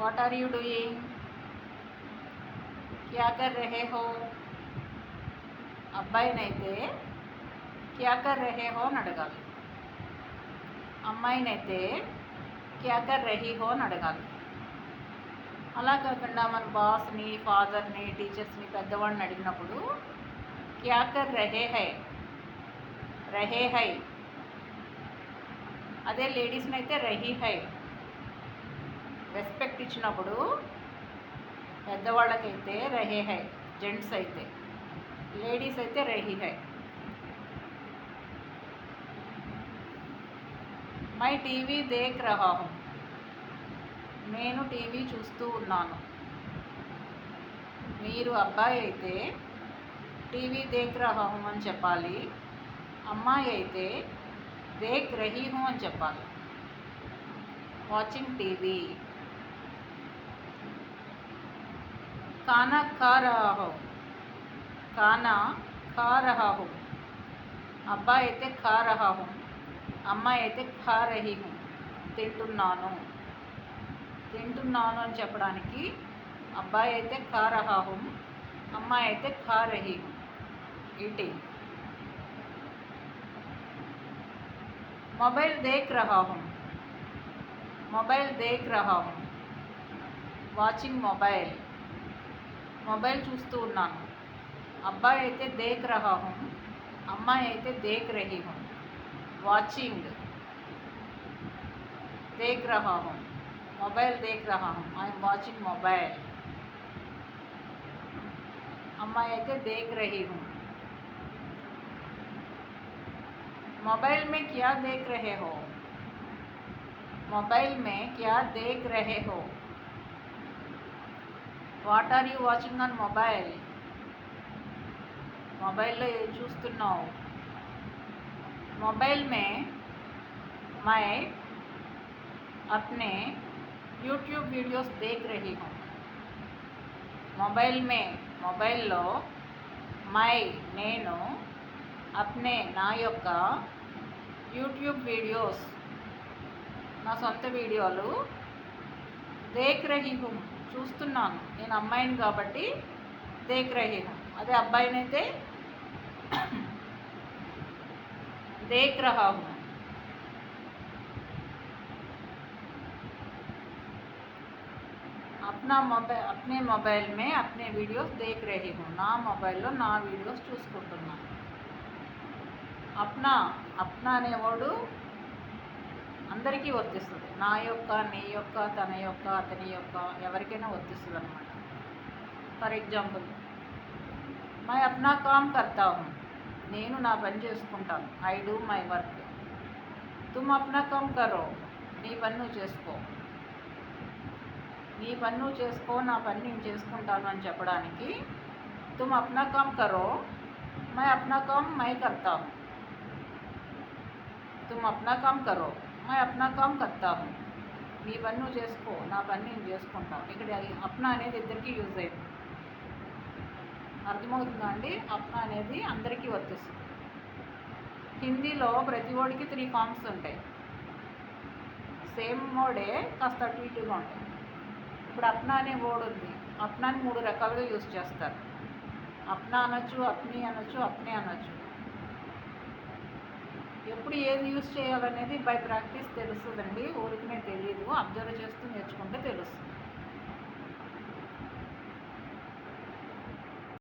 What are you doing క్యా కర్ రహే హో అబ్బాయినైతే క్యా కర్ రహే హో అని అడగాలి అమ్మాయినైతే క్యా కర్ రహీ హో అని అడగాలి అలా కాకుండా మన బాస్ని ఫాదర్ని టీచర్స్ని పెద్దవాడిని అడిగినప్పుడు క్యా కర్ రహే హై రహే హై అదే లేడీస్ని అయితే రహీ హై ఇచ్చినప్పుడు పెద్దవాళ్ళకైతే రహే హై జెంట్స్ అయితే. లేడీస్ అయితే రహీ హై. మై టీవీ దేక్ రహాహం నేను టీవీ చూస్తూ ఉన్నాను. మీరు అబ్బాయి అయితే టీవీ దేక్ రహాహం అని చెప్పాలి. అమ్మాయి అయితే దేక్ రహీ హూ అని చెప్పాలి. వాచింగ్ టీవీ खाना खा रहा हो खाना खा रहा हो అబ్బాయి అయితే ఖా రహా హూ అమ్మాయి అయితే ఖా రహీ హూ తింటున్నాను తింటున్నాను అని చెప్పడానికి అబ్బాయి అయితే ఖా రహా హూ అమ్మాయి అయితే ఖా రహీ హూ ఈటింగ్ మొబైల్ దేక్ రహా హూ మొబైల్ దేక్ రహా హూ వాచింగ్ మొబైల్ మొబైల్ చూస్తూ ఉన్నాను అబ్బాయి అయితే దేక్ రహా హూ అమ్మాయి అయితే దేక్ రహీ హూ వాచింగ్ దేక్ రహా హూ మొబైల్ దేక్ రహా హూ ఐఎమ్ వాచింగ్ మొబైల్ అమ్మాయి అయితే దేక్ రహీ హూ मोबाइल में क्या देख रहे हो मोबाइल में क्या देख रहे हो what are you watching on mobile మొబైల్లో ఏం చూస్తున్నావు మొబైల్ మే मैं अपने యూట్యూబ్ వీడియోస్ దేఖ్ రహీ హూ మొబైల్ మే మొబైల్లో మై నేను అప్నే నా యొక్క యూట్యూబ్ వీడియోస్ నా సొంత వీడియోలు దేఖ్ రహీ హూ చూస్తున్నాను. నేను అమ్మాయిని కాబట్టి దేఖ్ అదే అబ్బాయినైతే దేఖ్ రహా అప్నా మొబైల్ అప్నే మొబైల్ మే అప్నే వీడియోస్ దేఖ్ రహీ హూ నా మొబైల్లో నా వీడియోస్ చూసుకుంటున్నాను అప్నా అప్నా అనేవాడు అందరికీ వర్తిస్తుంది. నా యొక్క నీ యొక్క తన యొక్క అతని యొక్క ఎవరికైనా వర్తిస్తుంది అనమాట ఫర్ ఎగ్జాంపుల్ మై అప్నా కామ్ కర్తా. హూ నేను నా పని చేసుకుంటాను. I do my work. తుమ్ అప్నా కామ్ కరో. నీ పన్ను చేసుకో. నీ పన్ను చేసుకో నా పని నేను చేసుకుంటాను అని చెప్పడానికి తుమ్ అప్నా కామ్ కరో. మై అప్నా కామ్ మై కర్తా. హూ తుమ్ అప్నా కామ్ కరో. मैं अपना काम करता हूँ నీ పని నువ్వు చేసుకో నా పని నేను చేసుకుంటాను ఇక్కడ అప్నా అనేది ఇద్దరికి యూజ్ అయింది అర్థమవుతుందా అండి అప్నా అనేది అందరికీ వర్తిస్తుంది హిందీలో ప్రతి ఓడికి త్రీ ఫార్మ్స్ ఉంటాయి సేమ్ మోడే కాస్త అటు ఇటుగా ఉంటాయి ఇప్పుడు అప్నా అనే వర్డ్ ఉంది అప్నాని మూడు రకాలుగా యూజ్ చేస్తారు అప్నా అనొచ్చు అప్ని అనొచ్చు అప్నే అనొచ్చు ఎప్పుడు ఏది యూస్ చేయాలనేది బై ప్రాక్టీస్ తెలుస్తుందండి. ఊరికనే తెలియదు అబ్జర్వ్ చేస్తూ నేర్చుకుంటే తెలుస్తుంది.